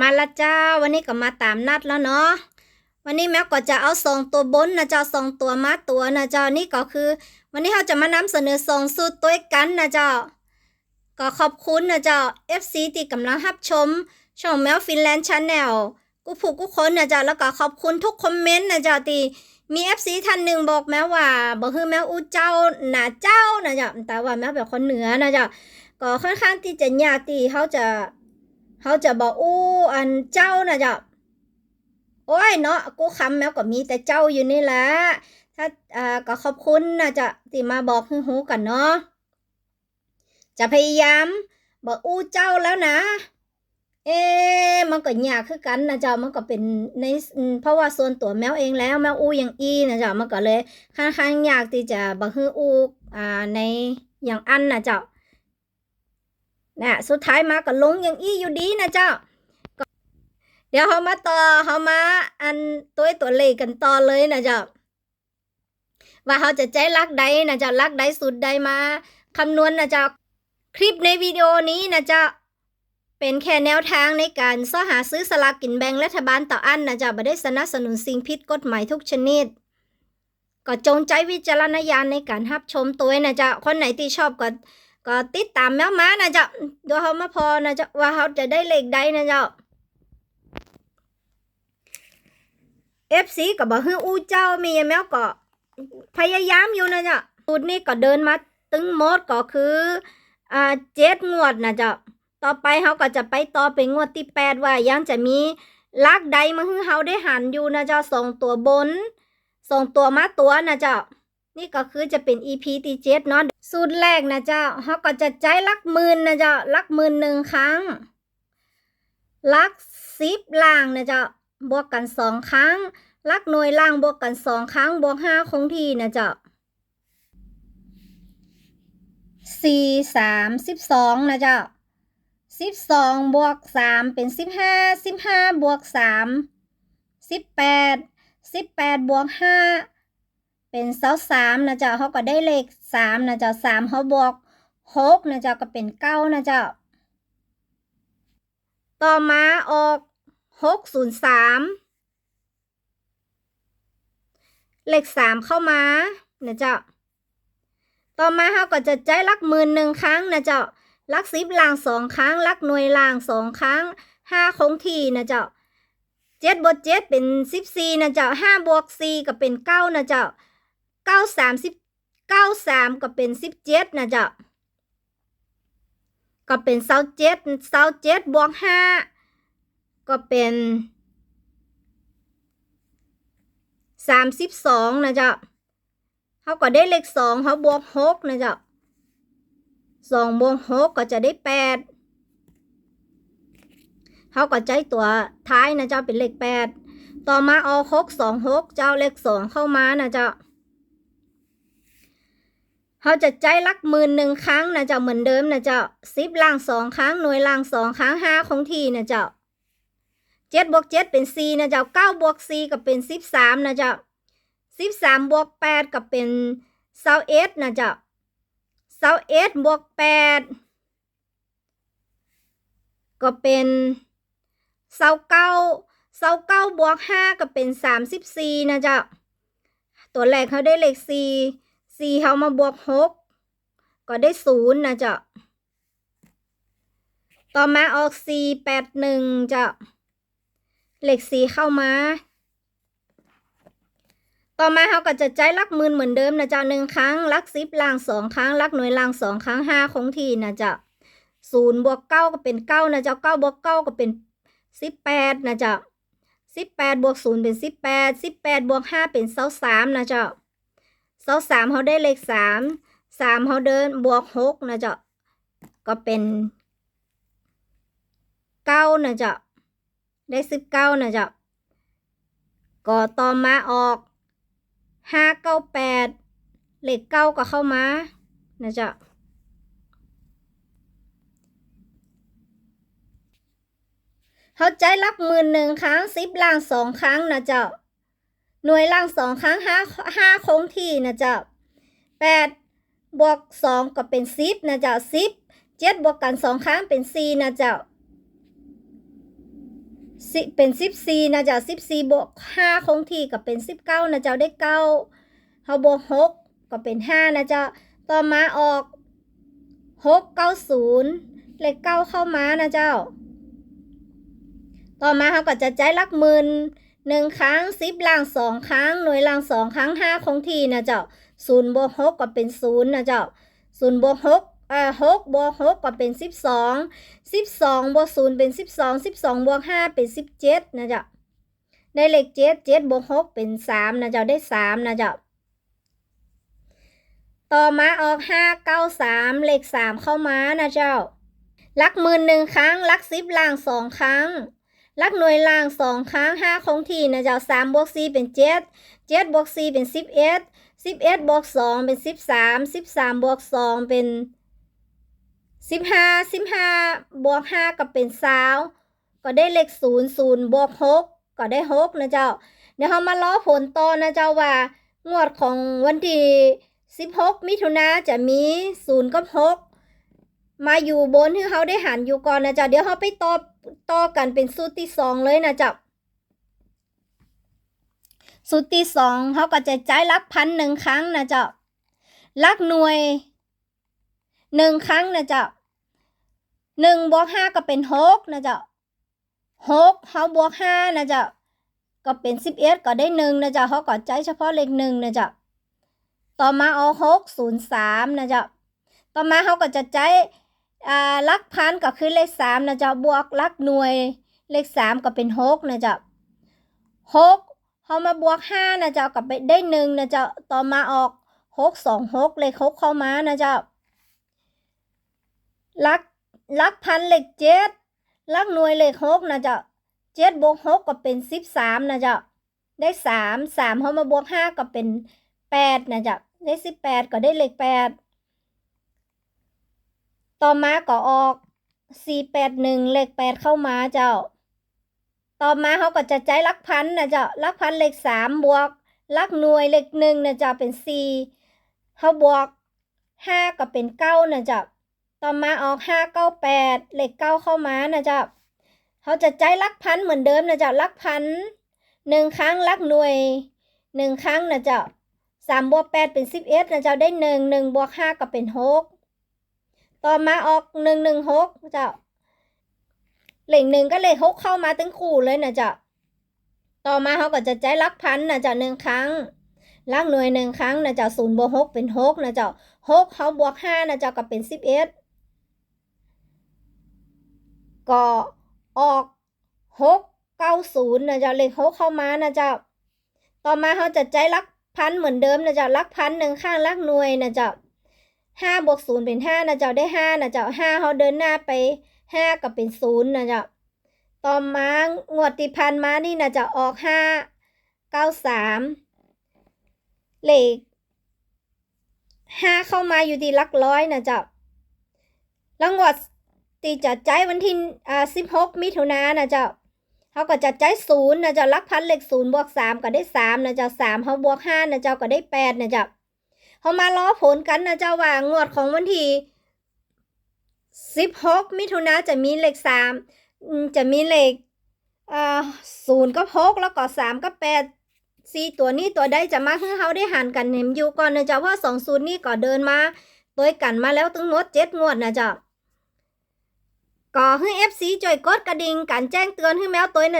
มาละเจ้าวันนี้ก็มาตามนัดแล้วเนาะวันนี้แม่ก็จะเอาสองตัวบนนะเจ้าสองตัวมาตัวนะเจ้านี่ก็คือ วันนี้เราจะมานำเสนอสองสูตรตัวกันนะเจ้าก็ขอบคุณนะเจ้า FC ที่กำลังรับชม ช่องแมวฟินแลนด์ชาแนลกูผูกกูคนนะเจ้าแล้วก็ขอบคุณทุกคอมเมนต์นะเจ้าที่มี FC ท่านหนึ่งบอกแมวว่าบอกคือแมวอู้เจ้าหนาเจ้านะเจ้าแต่ว่าแมวแบบคนเหนือนะเจ้าก็ค่อนข้างที่จะยากที่เขาจะ เขาจะบอกอู้อันเจ้านะจ๊ะโอ้ยเนาะกูคำแมวก็มีแต่เจ้าอยู่นี่แหละถ้าอ่าก็ขอบคุณนะจ๊ะที่มาบอกห้หูกันเนาะจะพยายามบอกอู้เจ้าแล้วนะ เอ๊มันก็ยากคือกันนะจ๊ะมันก็เป็นในเพราะว่าส่วนตัวแมวเองแล้วแมวอู้อย่างอีนะจ๊ะมันก็เลยค่อนข้างยากที่จะบอกให้อู้อ่าในอย่างอันนะจ๊ะ นะสุดท้ายมาก็ลงอย่างอี้อยู่ดีนะเจ้า เดี๋ยวเขามาต่อเขามาอันตัวตัวเลขกันต่อเลยนะเจ้า ว่าเขาจะใจรักใดนะเจ้ารักใดสุดใดมาคำนวณนะเจ้า คลิปในวิดีโอนี้นะเจ้าเป็นแค่แนวทางในการซ้อหาซื้อสลากกินแบ่งรัฐบาลต่ออันนะเจ้าไม่ได้สนับสนุนสิ่งผิดกฎหมายทุกชนิด ก็จงใจวิจารณญาณในการรับชมตัวนะเจ้าคนไหนที่ชอบก็ ก็ติดตามแมวม้านะเจ้าดี๋ยวเขามาพอนะเจ้าว่าเขาจะได้เลขใดนะเจ้าเอฟซีก็บอกให้อู้เจ้ามีแมวก็พยายามอยู่นะเจ้าสูตรนี้ก็เดินมาตึงมดก็คืออ่าเจ็ดงวดนะเจ้าต่อไปเขาก็จะไปต่อเป็นงวดที่แปดว่ายังจะมีลักใดมาให้เขาได้หันอยู่นะเจ้าส่งตัวบน ส่งตัวมาตัวนะเจ้า นี่ก็คือจะเป็น EP ที่เจ็ดเนาะสูตรแรกนะเจ้าเขาก็จะใจลักหมื่นนะเจ้าลักหมื่นหนึ่งครั้ง ลักสิบล่างนะเจ้าบวกกันสองครั้ง ลักหน่วยล่างบวกกันสองครั้งบวกห้าคงที่นะเจ้าสี่สามสิบสองนะเจ้าสิบสองบวกสามเป็นสิบห้าสิบห้าบวกสามสิบแปดสิบแปดบวกห้า เป็นเสาสามนะเจ้าเขาก็ได้เลขสามนะเจ้าสามเขาบวกหกนะเจ้าก็เป็นเก้านะเจ้า ต่อมาออกหกศูนย์สามเลขสามเข้ามานะเจ้า ต่อมาเขาก็จะใจลักหมื่นหนึ่งครั้งนะเจ้าลักสิบล่างสองครั้ง ลักหน่วยล่างสองครั้งห้าคงที่นะเจ้าเจ็ดบวกเจ็ดเป็นสิบสี่นะเจ้าห้าบวกสี่ก็เป็นเก้านะเจ้า เก้าสามสิบเก้าสามก็เป็นสิบเจ็ดนะจ๊ะก็เป็นเสาเจ็ดเสาเจ็ดบวกห้าก็เป็นสามสิบสองนะจ๊ะเขาก็ได้เลขสองเขาบวกหกนะจ๊ะสองบวกหกก็จะได้แปดเขาก็ใจตัวท้ายนะเจ้าเป็นเลขแปดต่อมาเอาหกสองหกเจ้าเลขสองเข้ามานะเจ้า เขาจะใจลักหมื่นหนึ่งครั้งนะเจ้าเหมือนเดิมนะเจ้าสิบล่างสองครั้งหน่วยล่างสองครั้งห้าคงทีนะเจ้าเจ็ดบวกเจ็ดเป็นสี่นะเจ้าเก้าบวกสี่ก็เป็นสิบสามนะเจ้าสิบสามบวกแปดก็เป็นเศร้าเอ็ดนะเจ้าเศร้าเอ็ดบวกแปดก็เป็นเศร้าเก้าเศร้าเก้าบวกห้าก็เป็นสามสิบสี่นะเจ้าตัวแรกเขาได้เลขสี่ สี่เขามาบวกหกก็ได้ศูนย์นะจ๊ะต่อมาออกสี่แปดหนึ่งจ๊ะเหลขสี่เข้ามา ต่อมาเขาก็จะใจลักมื่นเหมือนเดิมนะจ๊ะหนึ่งครั้งลักสิบล่างสองครั้งลักหน่วยล่างสองครั้งห้าคงทีนะจ๊ะศูนย์บวกเก้าก็เป็นเก้านะจ๊ะเก้าบวกเก้าก็เป็นสิบแปดนะจ๊ะสิบแปดบวกศูนย์เป็นสิบแปดสิบแปดบวกห้าเป็นเศร้าสามนะจ๊ะ เสาสามเขาได้เลขสามสามเขาเดินบวกหกนะจ๊ะก็เป็นเก้านะจ๊ะได้สิบเก้านะจ๊ะก็ต่อมาออกห้าเก้าแปดเลขเก้าก็เข้ามานะจ๊ะเขาใจลักหมื่นหนึ่งครั้งสิบล่างสองครั้งนะจ๊ะ หน่วยล่างสองครั้งห้าห้าคงที่นะเจ้าแปดบวกสองก็เป็นสิบนะเจ้าสิบเจ็ดบวกกันสองครั้งเป็นสี่นะเจ้าสิเป็นสิบสี่นะเจ้าสิบสี่บวกห้าคงที่ก็เป็นสิบเก้านะเจ้าได้เก้าเฮาบวกหกก็เป็นห้านะเจ้าต่อมาออกหกเก้าศูนย์เลขเก้าเข้ามานะเจ้า ต่อมาเขาก็จะใจลักหมื่น หนึ่งครั้งสิบล่างสองครั้งหน่วยล่างสองครั้งห้าคงที่นะเจ้าศูนย์บวกหกก็เป็นศูนย์นะเจ้าศูนย์บวกหกอ่าหกบวกหกก็เป็นสิบสองสิบสองบวกศูนย์เป็นสิบสองสิบสองบวกห้าเป็นสิบเจ็ดนะเจ้าได้เลขเจ็ดเจ็ดบวกหกเป็นสามนะเจ้าได้สามนะเจ้าต่อมาออกห้าเก้าสามเลขสามเข้ามานะเจ้าลักหมื่นหนึ่งครั้งลักสิบล่างสองครั้ง ลักหน่วยล่างสองครั้งห้าคงที่นะเจ้าสามบวกสี่เป็นเจ็ดเจ็ดบวกสี่เป็นสิบเอ็ดสิบเอ็ดบวกสองเป็นสิบสามสิบสามบวกสองเป็นสิบห้าสิบห้าบวกห้าก็เป็นสาวก็ได้เลขศูนย์ศูนย์บวกหกก็ได้หกนะเจ้า เดี๋ยวเรามาล้อผลต่อนะเจ้าว่า งวดของวันที่สิบหกมิถุนาจะมีศูนย์กับหก มาอยู่บนที่เขาได้หันอยู่ก่อนนะจ้าเดี๋ยวเขาไปต่อต่อกันเป็นสูตรที่สองเลยนะจ๊ะสูตรที่สองเขาก็จะจ่ายลักพันหนึ่งครั้งนะจ๊ะลักหน่วยหนึ่งครั้งนะจ๊ะหนึ่งบวกห้าก็เป็นหกนะจ๊ะหกเขาบวกห้านะจ๊ะก็เป็นสิบเอ็ดก็ได้หนึ่งนะจ๊ะเขาก็จ่ายเฉพาะเลขหนึ่งนะจ๊ะต่อมาเอาหกศูนย์สามนะจ๊ะต่อมาเขาก็จะจ่าย ลักพันก็คือเลขสามนะจ๊ะบวกลักหน่วยเลขสามก็เป็นหกนะจ๊ะหกเขามาบวกห้านะจ๊ะกับไปได้หนึ่งนะจ๊ะต่อมาออกหกสองหกเลขหกเข้ามานะจ๊ะลักลักพันเลขเจ็ดลักหน่วยเลขหกนะจ๊ะเจ็ดบวกหกก็เป็นสิบสามนะจ๊ะได้สามสามเขามาบวกห้าก็เป็นแปดนะจ๊ะได้สิบแปดก็ได้เลขแปด ต่อมาก็ออก481เลข8เข้ามาเจ้า ต่อมาเขาก็จะใจลักพันนะเจ้าลักพันเลข3บวกลักหน่วยเลขหนึ่งนะเจ้าเป็น4เขาบวก5ก็เป็น9นะเจ้าต่อมาออก598เลข9เข้ามานะเจ้าเขาจะใจลักพันเหมือนเดิมนะเจ้าลักพันหนึ่งครั้งลักหน่วยหนึ่งครั้งนะเจ้าสามบวกแปดเป็นสิบเอ็ดนะเจ้าได้หนึ่งหนึ่งบวกห้าก็เป็นหก ต่อมาออกหนึ่งหนึ่งหกเจ้าเลขหนึ่งก็เลขหกเข้ามาตั้งคู่เลยนะเจ้าต่อมาเขาก็จะใจลักพันนะเจ้าหนึ่งครั้งลักหน่วยหนึ่งครั้งนะเจ้าศูนย์บวกหกเป็นหกนะเจ้าหกเขาบวกห้านะเจ้าก็เป็นสิบเอ็ดก็ออกหกเก้าศูนย์นะเจ้าเลขหกเข้ามานะเจ้าต่อมาเขาจะใจลักพันเหมือนเดิมนะเจ้าลักพันหนึ่งข้างลักหน่วยนะเจ้า ห้าบวกศูนย์เป็นห้านะเจ้าได้ห้านะเจ้าห้าเขาเดินหน้าไปห้ากับเป็นศูนย์นะเจ้าต่อมางวดติพันมานี่นะเจ้าออกห้าเก้าสามเลขห้าเข้ามาอยู่ที่ลักร้อยนะเจ้าแล้วงวดตีจัดใจวันที่อ่าสิบหกมิถุนายนนะเจ้าเขาก็จัดใจศูนย์นะเจ้าลักพันเลขศูนย์บวกสามก็ได้สามนะเจ้าสามเขาบวกห้านะเจ้าก็ได้แปดนะเจ้า เขามาล้อผลกันนะเจ้าว่างวดของวันที่สิบหกมิถุนาจะมีเลขสามจะมีเลขอ่าศูนย์ก็หกแล้วก็สามก็แปดสี่ตัวนี้ตัวใดจะมาให้เขาได้หันกันเห็นอยู่ก่อนนะเจ้าว่าสองศูนย์นี่ก็เดินมาตัวกันมาแล้วตั้งงวดเจ็ดงวดนะเจ้าก็ให้เอฟซีจ่วยกดกระดิ่งการแจ้งเตือนให้แมวตัวนะ